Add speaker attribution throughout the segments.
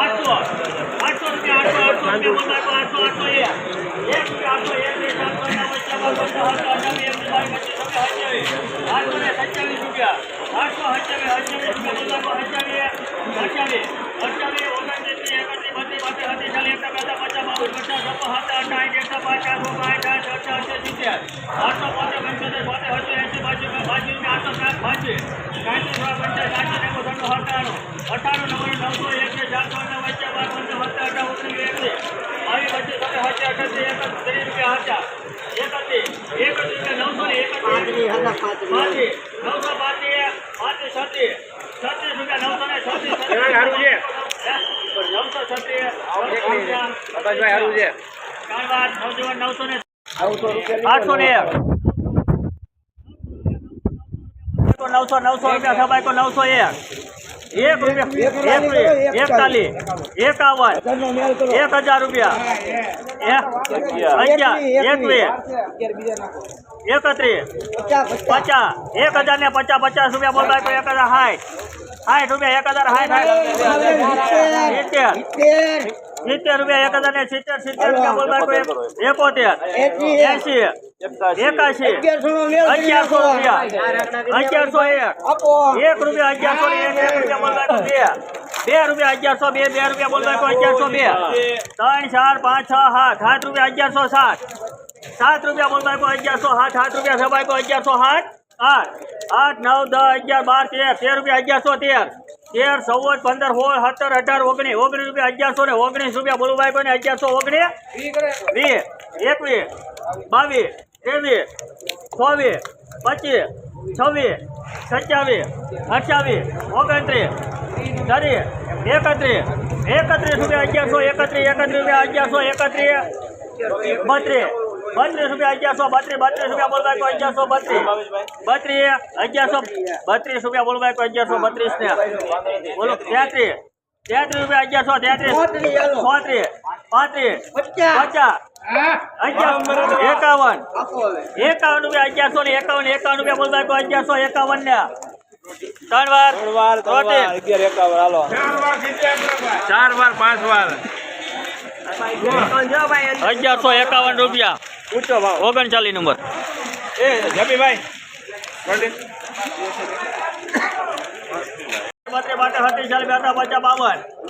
Speaker 1: આઠસો આઠસો રૂપિયા આઠસો આઠસો રૂપિયા આઠસો આઠસો એક આઠસો પચાસ અઠાવીસ અઠાવીસ સત્યાવીસ રૂપિયા આઠસો સત્યાવીસ અઠાવીસ અઠાવીસ અઠાવીસ ઓગણત્રીસ એકત્રીસ બત્રીસ બત્રીસ ચાલીસ એકતા બેતા પચાસ બાવન પચાસ છપ્પન સાત આઠ આઠ એકસો પાંચ આઠસો પાંચ આઠ અઠસો અઠસો સિત્તેર આઠસો પંદર પંચોતેર બોતેર અઠસો એંસી બાજુ બાજુ આઠસો સાત બાજુ અઠાણું નવ્વાણું નવસો એકવીસ ચારસો ને વચ્ચે બાર પંદર ઓગણીસ એકવીસ અઠાસી ત્રીસ રૂપિયા. હતા એકત્રીસ એકત્રીસ રૂપિયા નવસો ને એકત્રીસ નવસો પાંત્રીસ પાંત્રીસ છત્રીસ છત્રીસ રૂપિયા નવસો ને છત્રીસ નવસો છત્રીસ
Speaker 2: આકાશભાઈ હારું છે
Speaker 1: ત્યારબાદ નવસો ને આઠસો ને એક. નવસો નવસો રૂપિયા સબાઈ કો નવસો એક. એક રૂપિયા એકતાલીસ એકાવન એક હજાર રૂપિયા. એકત્રીસ પચાસ એક હજાર ને પચાસ પચાસ રૂપિયા બોલતા એક હજાર સાઠ સાઠ રૂપિયા એક હજાર સાઠ સિત્તેર. સિત્તેર રૂપિયા એક હજાર ને સિત્તેર સિત્તેર રૂપિયા બોલતા તો એકોતેર એસી એકાશી અગિયારસો રૂપિયા અગિયારસો એક. એક રૂપિયા અગિયારસો ને એક એક રૂપિયા બોલતા તો બે. બે રૂપિયા અગિયારસો બે બે રૂપિયા બોલતા તો અગિયારસો બે. ત્રણ ચાર પાંચ છ સાત સાત રૂપિયા અગિયારસો સાત. સાત રૂપિયા બોલતા તો અગિયારસો સાત સાત રૂપિયા સભાઈ તો અગિયારસો સાત. આઠ આઠ નવ દસ અગિયાર બાર તેર તેર રૂપિયા અગિયારસો તેર. તેર, ચૌદ, પંદર, સોળ, સત્તર, અઢાર, ઓગણીસ ઓગણીસ રૂપિયા અગિયારસો ને ઓગણીસ રૂપિયા બોલુભાઈ કોને? અગિયારસો ઓગણીસ, વીસ, એકવીસ, બાવીસ, ત્રેવીસ, ચોવીસ, પચીસ, છવ્વીસ, સત્યાવીસ, અઠ્યાવીસ, ઓગણત્રીસ ત્રીસ એકત્રીસ એકત્રીસ રૂપિયા અગિયારસો, એકત્રીસ એકત્રીસ રૂપિયા અગિયારસો, એકત્રીસ, બત્રીસ. બત્રીસ રૂપિયા અગિયારસો બત્રીસ બત્રીસ રૂપિયા બોલવાય કોઈ અગિયારસો બત્રીસ. બત્રીસ અગિયારસો બત્રીસ રૂપિયા બોલવાય કોઈ અગિયારસો બત્રીસ ને. બોલો તેત્રીસ. તેત્રીસ રૂપિયા અગિયારસો તેત્રીસ. ચોત્રીસ પાંત્રીસ પચાસ. એકાવન. એકાવન રૂપિયા અગિયારસો ને એકાવન એકાવન રૂપિયા બોલવા તો અગિયારસો એકાવન ને. ત્રણ વાર. તોતેર.
Speaker 2: અગિયાર એકાવન હાલો. ચાર વાર પાંચ વાર.
Speaker 1: અગિયારસો એકાવન રૂપિયા.
Speaker 2: ઊંચો ભાવ.
Speaker 1: ઓગણચાલીસ નંબર.
Speaker 2: એ જમીભાઈ.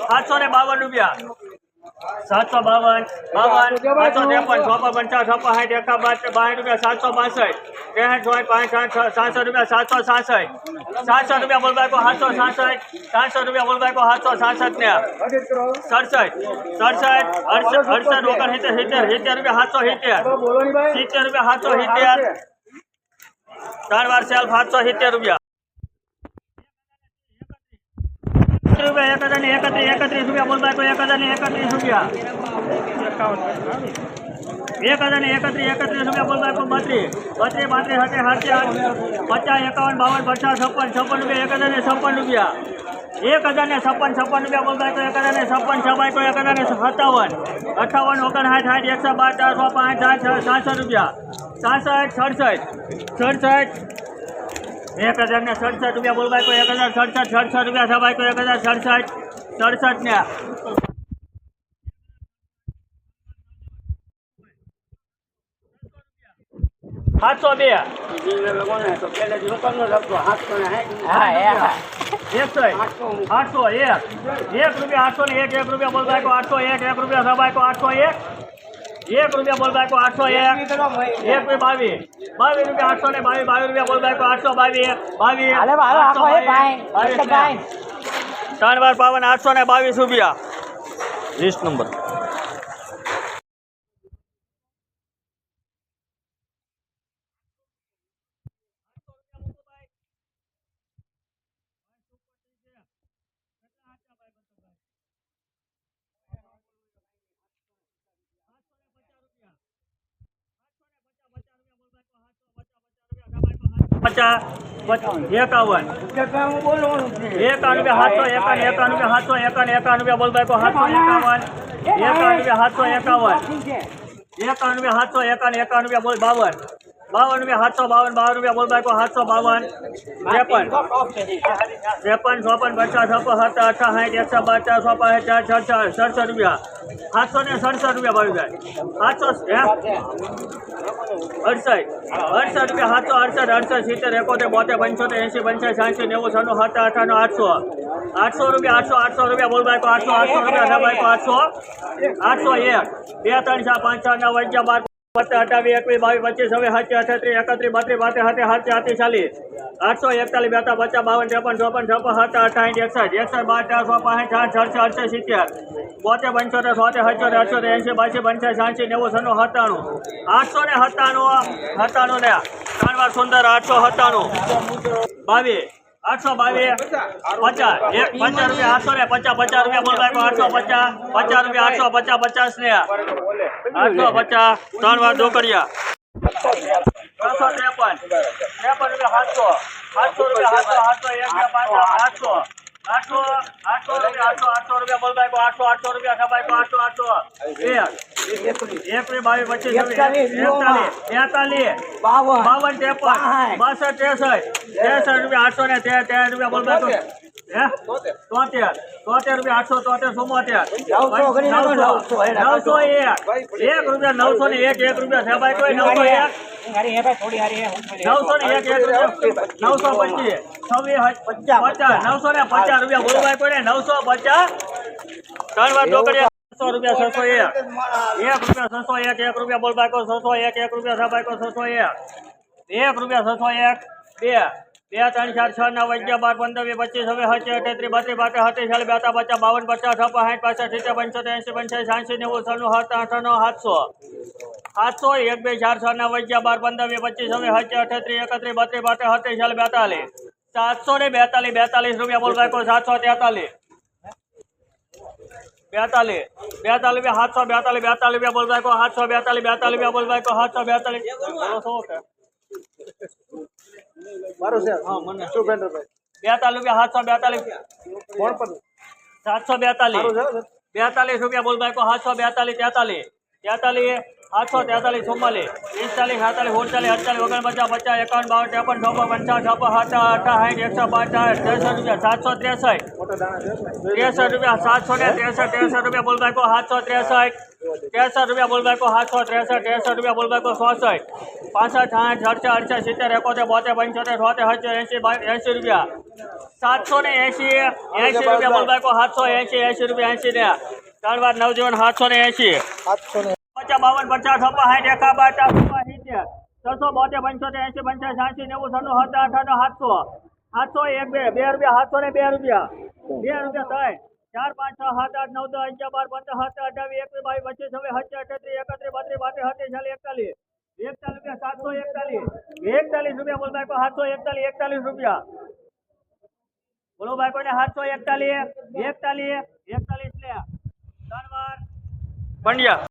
Speaker 1: સાતસો ને બાવન રૂપિયા. સાતસો બાવન બાવન સાતસો ત્રેપન છપ્પન પંચાવન છપ્પન સાઠ એકા બાસઠ રૂપિયા સાતસો બાસઠ ત્રેસઠ ચોઈઠ પાંચ સાઠ સાતસો રૂપિયા સાતસો સાસઠ સાતસો રૂપિયા બોલબાઈ કો સાતસો સાસઠ સાતસો રૂપિયા બોલબાઈ કો સાતસો સાસઠ ને સડસઠ સડસઠ અડસઠ અડસઠ ઓગણ સિત્તેર સિત્તેર સિત્તેર રૂપિયા સાતસો સિત્તેર સિત્તેર રૂપિયા સાતસો સિત્તેર ત્રણ વાર સેલ્ફ સાતસો સિત્તેર રૂપિયા રૂપિયા એક હજાર ને એકત્રીસ એકત્રીસ રૂપિયા બોલતા તો એક હજાર ને એકત્રીસ રૂપિયા એક હજાર એકત્રીસ એકત્રીસ રૂપિયા બોલતા કોઈ બત્રીસ. બત્રીસ પાંત્રીસ હતે સાતસો પચાસ, એકાવન, બાવન પચાસ છપ્પન છપ્પન રૂપિયા, એક હજાર છપ્પન રૂપિયા. એક હજાર ને છપ્પન છપ્પન રૂપિયા બોલતા તો એક ને છપ્પન છપાય તો એક સત્તાવન. અઠાવન ઓગણસાઠ, સાઠ, એકસો બાર, ચારસો પાંચ, સાઠ સાતસો રૂપિયા. સાસઠ, સડસઠ. સડસઠ. એક હજાર ને સડસઠ રૂપિયા બોલવાય તો એક હજાર સડસઠ સડસઠ રૂપિયા થવાય તો એક હજાર સડસઠ. સડસઠ ને. સાતસો બે એકસો આઠસો એક એક રૂપિયા આઠસો ને એક એક રૂપિયા બોલવાય તો આઠસો એક એક રૂપિયા થવાય તો આઠસો એક એક રૂપિયા બોલવાય તો આઠસો એક એક બે બાવીસ બાવીસ રૂપિયા આઠસો ને બાવીસ બાવીસ રૂપિયા બોલવાય તો આઠસો બાવીસ બાવીસ આઠસો બાવીસ, બાવીસ ને. ત્રણ વાર પાવન આઠસો ને બાવીસ રૂપિયા લિસ્ટ નંબર પચાસ એકાવન. રૂપિયા સાતસો એકાવન રૂપિયા સાતસો એકાવન એકાવન રૂપિયા બોલતા સાતસો, એકાવન. એકાવન સાતસો, એકાવન. રૂપિયા સાતસો એકાવન એકાવન બોલ બાવન. બાવન રૂપિયા, સાતસો બાવન બાવન રૂપિયા બોલ કો, સાતસો બાવન. ત્રેપન. ત્રેપન, ચોપન, પચાસ, છપ્પન, સત્તર અઠા સાઠ એકસો પચાસ ચોપન ચાર છ સડસઠ રૂપિયા. સાતસો ને સડસઠ રૂપિયા ભાવી જાય સાતસો હે? અડસઠ. અડસઠ રૂપિયા, સાતસો, અડસઠ અડસઠ, સિત્તેર, એકોતેર, બોતેર, પંચોતેર એંસી પંચાસ સાંસી નેવું, છન્નું, સત્તર અઠાણું આઠસો. આઠસો રૂપિયા, આઠસો આઠસો રૂપિયા બોલ કો, આઠસો આઠસો રૂપિયા અઢા બાઈકો આઠસો. આઠસો એક. બે, ત્રણ, ચાર, પાંચ, છ, નવ, અગિયાર, બાર પંદર અઠાવી એકવીસ બાવીસ પચીસ, હવે સાતસો અઠત્રીસ એકત્રીસ બત્રીસ બાત્રીસ હાથે હાથે ચાલીસ આઠસો એકતાલીસ બેતા પચાસ, બાવન, ત્રેપન, ચોપન, છપ્પન, સત્તર, અઠાવીસ, એકસઠ એકસઠ, બાર ચારસો પાંચ સાઠ છસો અડસો સિત્તેર. બોતેર, પંચોતેર, સોતેર, સત્યોતેર, અઠ્યોતેર, એંશી બાસી પંચાસ સાંસી નેવું સન્નું સત્તાણું. આઠસો ને સત્તાણું સત્તાણું ને. ત્રણ વાર સુંદર, આઠસો સત્તાણું. બાવીસ. આઠસો બાવીસ, પચાસ, એક, પચાસ રૂપિયા આઠસો ને પચાસ પચાસ રૂપિયા બોલવાય આઠસો પચાસ પચાસ રૂપિયા આઠસો પચાસ પચાસ ને આઠસો પચાસ, ત્રણ વાર દોકડિયા ત્રણસો ત્રેપન ત્રેપન રૂપિયા સાતસો સાતસો રૂપિયા સાતસો સાતસો એક પાંચ આઠસો આઠસો રૂપિયા, આઠસો આઠસો રૂપિયા બોલવાય આઠસો આઠસો રૂપિયા ખબાય આઠસો આઠસો, એક એકવીસ બાવીસ પચીસ બેતાલીસ
Speaker 3: બાવન.
Speaker 1: બાવન ત્રેપન બાસઠ. ત્રેસઠ ત્રેસઠ રૂપિયા આઠસો ને તેર તેર રૂપિયા બોલ બાજુ તોતેર. તોતેર. રૂપિયા આઠસો તોતેર ચુમ્મોતેર.
Speaker 3: નવસો
Speaker 1: એક. એક રૂપિયા નવસો ને એક એક રૂપિયા છે ભાઈ કોઈ નવસો એક નવસો ને એક એક રૂપિયા. નવસો પચીસ. છવ્વીસ પચાસ નવસો ને પચાસ રૂપિયા બોલવાય કોઈ નવસો પચાસ. ત્રણ વાર છસો રૂપિયા, છસો એક. એક રૂપિયા, છસો એક એક રૂપિયા બોલ બાયકો છસો એક એક રૂપિયા છ બાઈકો છસો એક. એક રૂપિયા, છસો એક, બે. બે, ત્રણ, ચાર, છ, નવ, અગિયાર, બાર, પંદર, વીસ, પચીસ હવે હશે અઠત્રીસ બત્રીસ, બાત્રીસ સત્રીસ ચાલીસ બેતા પચાસ, બાવન, પચાસ, છપ્પન, સાઠ પાસઠ સિત્તેર, પંચોતેર એંસી પંચાસી સાંસી નેવું છન્નું સાત અઠાણું સાતસો. સાતસો, એક, બે, ચાર, છ, નવ, અગિયાર, બાર, પંદર, વીસ, પચીસ હવે હશે અઠત્રીસ એકત્રીસ, બત્રીસ, બાત્રીસ સત્રીસ ચાલીસ બેતાલીસ. સાતસો ને બેતાલીસ બેતાલીસ રૂપિયા બોલ બાઈકો સાતસો તેતાલીસ. બેતાલીસ. બેતાલીસ રૂપિયા સાતસો બેતાલીસ બેતાલીસ બે બોલ બાઈકો સાતસો બેતાલીસ બેતાલીસ રૂપિયા બોલ બાઈકો સાતસો બેતાલીસ. બોલો શું કે હા મને. બેતાલીસ રૂપિયા સાતસો બેતાલીસ. સાતસો બેતાલીસ. બેતાલીસ રૂપિયા બોલ બાઈકો સાતસો બેતાલીસ તેતાલીસ. તેતાલીસ. સાતસો તેતાલીસ ચુમ્માલીસ, પિસ્તાલીસ સાતાલીસ ઓગણચાલીસ અડતાલીસ, ઓગણપચાસ, પચાસ, એકાવન, બાવન, ત્રેપન ચોપન પંચાવન, છપ્પન સાત અઠા સાઠ એકસો પાંચ ત્રેસઠ રૂપિયા, સાતસો ત્રેસઠ. ત્રેસઠ રૂપિયા, સાતસો ને ત્રેસઠ ત્રેસઠ રૂપિયા બોલભાઈ બાઈકો સાતસો ત્રેસઠ. ત્રેસઠ રૂપિયા બોલભાઈ બાઈકો સાતસો ત્રેસઠ ત્રેસઠ રૂપિયા બોલભાઈ બાઈકો ચોસઠ પાસઠ, સાઠ, અડસઠ અડસઠ, સિત્તેર, એકોતેર, બોતેર, પંચોતેર, છોતેર, સત્તર એંસી એંસી રૂપિયા. સાતસો ને એંસી એંસી રૂપિયા બોલભાઈ બાઈકો સાતસો એંસી એંસી રૂપિયા એંસી ને. ત્રણ વાર નવજીવન, સાતસો ને એંસી પચાસ બાવન પચાસ છપ્પન, સાઠ એકા બાર, ચાર, છપ્પન, સિત્તેર. છસો બોતેર, પંચોતેર એંસી પંચાસ સાંસી નેવું, છન્નું સત્તર અઠાણું સાતસો. સાતસો એક, બે બે રૂપિયા, સાતસો ને બે રૂપિયા. બે રૂપિયા થાય ચાર, પાંચ, છ, સાત, આઠ, નવ, દસ, અગિયાર, બાર, પંદર, સત્તર અઠાવીસ એકવીસ, બાવીસ, પચીસ, છવ્વીસ સત્તર અઠત્રીસ એકત્રીસ, બત્રીસ, બાત્રીસ સત્રીસ ચાલીસ, એકતાલીસ. એકતાલીસ રૂપિયા, સાતસો એકતાલીસ. એકતાલીસ રૂપિયા, બોલ ભાઈ સાતસો એકતાલીસ એકતાલીસ રૂપિયા. બોલો ભાઈ કોઈને સાતસો એકતાલીસ એકતાલીસ એકતાલીસ લે. ધનવાર વાર પંડ્યા